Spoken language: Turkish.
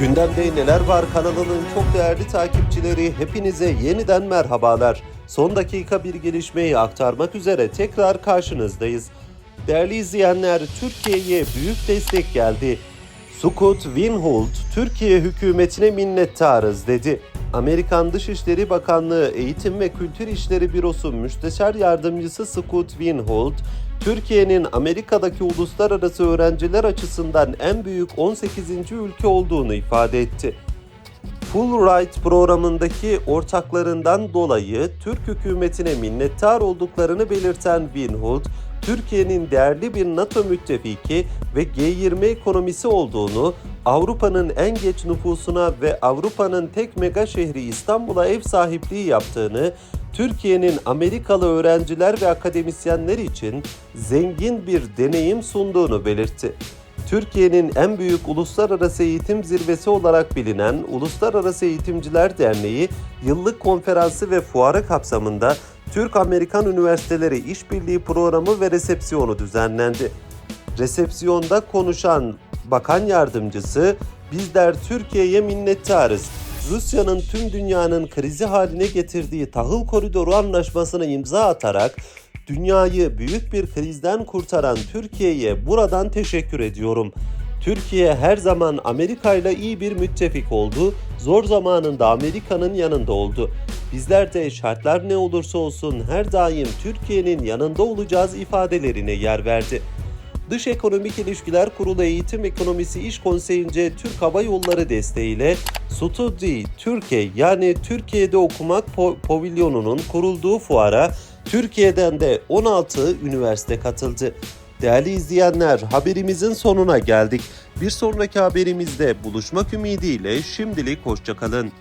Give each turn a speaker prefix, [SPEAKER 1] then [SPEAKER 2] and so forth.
[SPEAKER 1] Gündemde neler var kanalının çok değerli takipçileri hepinize yeniden merhabalar. Son dakika bir gelişmeyi aktarmak üzere tekrar karşınızdayız. Değerli izleyenler Türkiye'ye büyük destek geldi. Sukut Winholt Türkiye hükümetine minnettarız dedi. Amerikan Dışişleri Bakanlığı Eğitim ve Kültür İşleri Bürosu Müsteşar Yardımcısı Sukut Winholt, Türkiye'nin Amerika'daki uluslararası öğrenciler açısından en büyük 18. ülke olduğunu ifade etti. Fulbright programındaki ortaklarından dolayı Türk hükümetine minnettar olduklarını belirten Winholt, Türkiye'nin değerli bir NATO müttefiki ve G20 ekonomisi olduğunu, Avrupa'nın en geç nüfusuna ve Avrupa'nın tek mega şehri İstanbul'a ev sahipliği yaptığını, Türkiye'nin Amerikalı öğrenciler ve akademisyenler için zengin bir deneyim sunduğunu belirtti. Türkiye'nin en büyük uluslararası eğitim zirvesi olarak bilinen Uluslararası Eğitimciler Derneği yıllık konferansı ve fuarı kapsamında Türk-Amerikan Üniversiteleri İşbirliği Programı ve resepsiyonu düzenlendi. Resepsiyonda konuşan Bakan Yardımcısı, bizler Türkiye'ye minnettarız. Rusya'nın tüm dünyanın krizi haline getirdiği tahıl koridoru anlaşmasına imza atarak dünyayı büyük bir krizden kurtaran Türkiye'ye buradan teşekkür ediyorum. Türkiye her zaman Amerika ile iyi bir müttefik oldu. Zor zamanında Amerika'nın yanında oldu. Bizler de şartlar ne olursa olsun her daim Türkiye'nin yanında olacağız ifadelerine yer verdi. Dış Ekonomik İlişkiler Kurulu Eğitim Ekonomisi İş Konseyi'nce Türk Hava Yolları desteğiyle Studi Türkiye yani Türkiye'de okumak po- pavilyonunun kurulduğu fuara Türkiye'den de 16 üniversite katıldı. Değerli izleyenler haberimizin sonuna geldik. Bir sonraki haberimizde buluşmak ümidiyle şimdilik hoşçakalın.